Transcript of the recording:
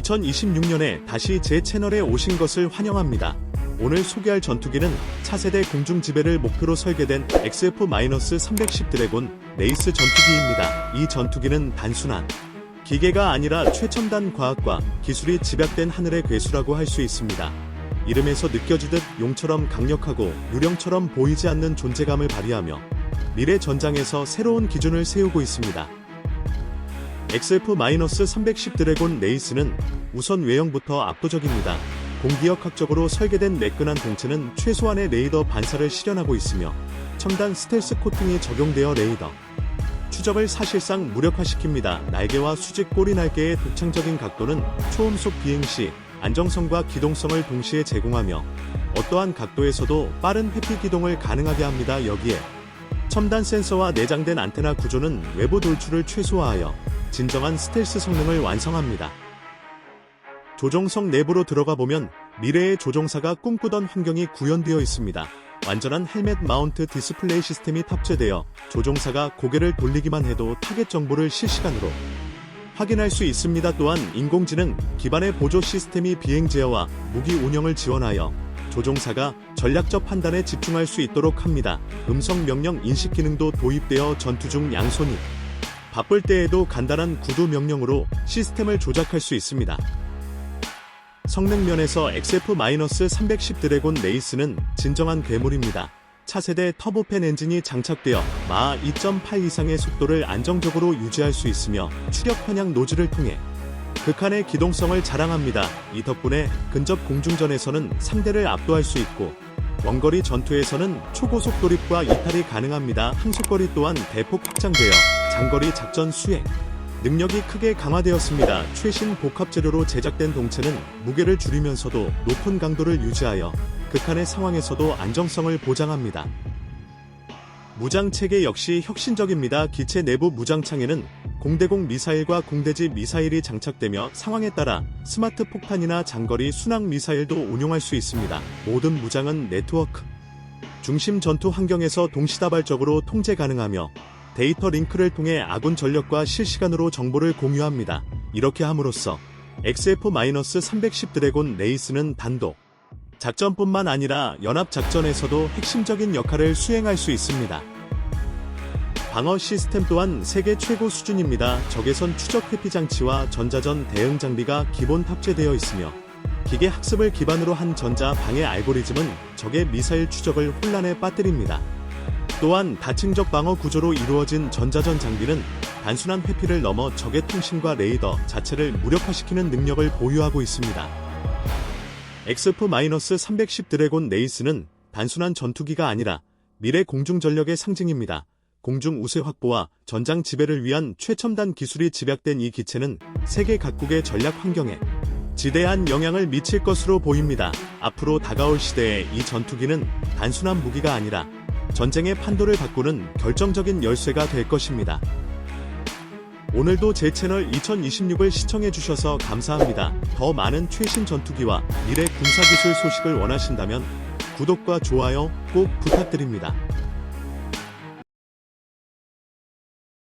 2026년에 다시 제 채널에 오신 것을 환영합니다. 오늘 소개할 전투기는 차세대 공중 지배를 목표로 설계된 XF-310 드래곤 레이스 전투기입니다. 이 전투기는 단순한 기계가 아니라 최첨단 과학과 기술이 집약된 하늘의 괴수라고 할 수 있습니다. 이름에서 느껴지듯 용처럼 강력하고 유령처럼 보이지 않는 존재감을 발휘하며 미래 전장에서 새로운 기준을 세우고 있습니다. XF-310 드래곤 레이스는 우선 외형부터 압도적입니다. 공기역학적으로 설계된 매끈한 동체는 최소한의 레이더 반사를 실현하고 있으며 첨단 스텔스 코팅이 적용되어 레이더 추적을 사실상 무력화시킵니다. 날개와 수직 꼬리 날개의 독창적인 각도는 초음속 비행 시 안정성과 기동성을 동시에 제공하며 어떠한 각도에서도 빠른 회피 기동을 가능하게 합니다. 여기에 첨단 센서와 내장된 안테나 구조는 외부 돌출을 최소화하여 진정한 스텔스 성능을 완성합니다. 조종석 내부로 들어가 보면 미래의 조종사가 꿈꾸던 환경이 구현되어 있습니다. 완전한 헬멧 마운트 디스플레이 시스템이 탑재되어 조종사가 고개를 돌리기만 해도 타겟 정보를 실시간으로 확인할 수 있습니다. 또한 인공지능 기반의 보조 시스템이 비행 제어와 무기 운영을 지원하여 조종사가 전략적 판단에 집중할 수 있도록 합니다. 음성 명령 인식 기능도 도입되어 전투 중 양손이 바쁠 때에도 간단한 구두 명령으로 시스템을 조작할 수 있습니다. 성능 면에서 XF-310 드래곤 레이스는 진정한 괴물입니다. 차세대 터보팬 엔진이 장착되어 마하 2.8 이상의 속도를 안정적으로 유지할 수 있으며 추력 편향 노즐을 통해 극한의 기동성을 자랑합니다. 이 덕분에 근접 공중전에서는 상대를 압도할 수 있고 원거리 전투에서는 초고속 돌입과 이탈이 가능합니다. 항속거리 또한 대폭 확장되어 장거리 작전 수행 능력이 크게 강화되었습니다. 최신 복합 재료로 제작된 동체는 무게를 줄이면서도 높은 강도를 유지하여 극한의 상황에서도 안정성을 보장합니다. 무장 체계 역시 혁신적입니다. 기체 내부 무장 창에는 공대공 미사일과 공대지 미사일이 장착되며 상황에 따라 스마트 폭탄이나 장거리 순항 미사일도 운용할 수 있습니다. 모든 무장은 네트워크 중심 전투 환경에서 동시다발적으로 통제 가능하며 데이터 링크를 통해 아군 전력과 실시간으로 정보를 공유합니다. 이렇게 함으로써 XF-310 드래곤 레이스는 단독 작전뿐만 아니라 연합 작전에서도 핵심적인 역할을 수행할 수 있습니다. 방어 시스템 또한 세계 최고 수준입니다. 적외선 추적 회피 장치와 전자전 대응 장비가 기본 탑재되어 있으며 기계 학습을 기반으로 한 전자 방해 알고리즘은 적의 미사일 추적을 혼란에 빠뜨립니다. 또한 다층적 방어 구조로 이루어진 전자전 장비는 단순한 회피를 넘어 적의 통신과 레이더 자체를 무력화시키는 능력을 보유하고 있습니다. XF-310 드래곤 레이스는 단순한 전투기가 아니라 미래 공중 전력의 상징입니다. 공중 우세 확보와 전장 지배를 위한 최첨단 기술이 집약된 이 기체는 세계 각국의 전략 환경에 지대한 영향을 미칠 것으로 보입니다. 앞으로 다가올 시대에 이 전투기는 단순한 무기가 아니라 전쟁의 판도를 바꾸는 결정적인 열쇠가 될 것입니다. 오늘도 제 채널 2026을 시청해주셔서 감사합니다. 더 많은 최신 전투기와 미래 군사기술 소식을 원하신다면 구독과 좋아요 꼭 부탁드립니다.